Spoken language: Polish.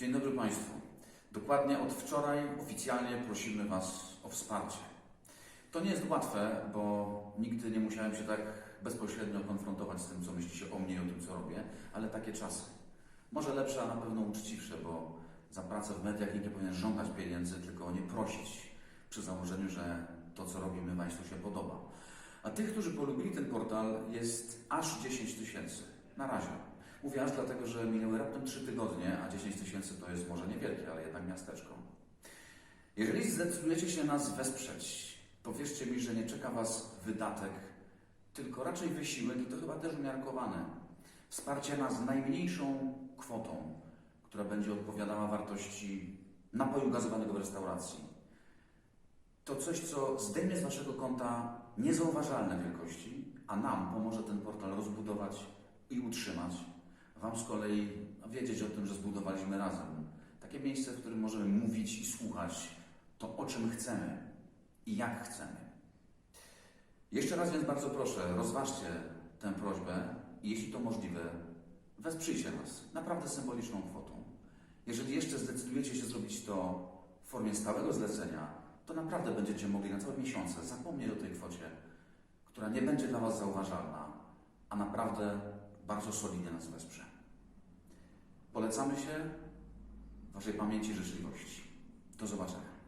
Dzień dobry Państwu. Dokładnie od wczoraj oficjalnie prosimy Was o wsparcie. To nie jest łatwe, bo nigdy nie musiałem się tak bezpośrednio konfrontować z tym, co myślicie o mnie i o tym, co robię, ale takie czasy. Może lepsze, a na pewno uczciwsze, bo za pracę w mediach nie powinien żądać pieniędzy, tylko o nie prosić, przy założeniu, że to, co robimy, Państwu się podoba. A tych, którzy polubili ten portal, jest aż 10 tysięcy. Na razie. Mówię aż dlatego, że minęły raptem 3 tygodnie, a 10 tysięcy to jest może niewielkie, ale jednak miasteczko. Jeżeli zdecydujecie się nas wesprzeć, powiedzcie mi, że nie czeka Was wydatek, tylko raczej wysiłek i to chyba też umiarkowany. Wsparcie nas najmniejszą kwotą, która będzie odpowiadała wartości napoju gazowanego w restauracji. To coś, co zdejmie z Waszego konta niezauważalne wielkości, a nam pomoże ten portal rozbudować i utrzymać. Wam z kolei wiedzieć o tym, że zbudowaliśmy razem takie miejsce, w którym możemy mówić i słuchać to, o czym chcemy i jak chcemy. Jeszcze raz więc bardzo proszę, rozważcie tę prośbę i jeśli to możliwe, wesprzyjcie nas naprawdę symboliczną kwotą. Jeżeli jeszcze zdecydujecie się zrobić to w formie stałego zlecenia, to naprawdę będziecie mogli na całe miesiące zapomnieć o tej kwocie, która nie będzie dla Was zauważalna, a naprawdę bardzo solidnie nas wesprze. Polecamy się Waszej pamięci życzliwości. Do zobaczenia.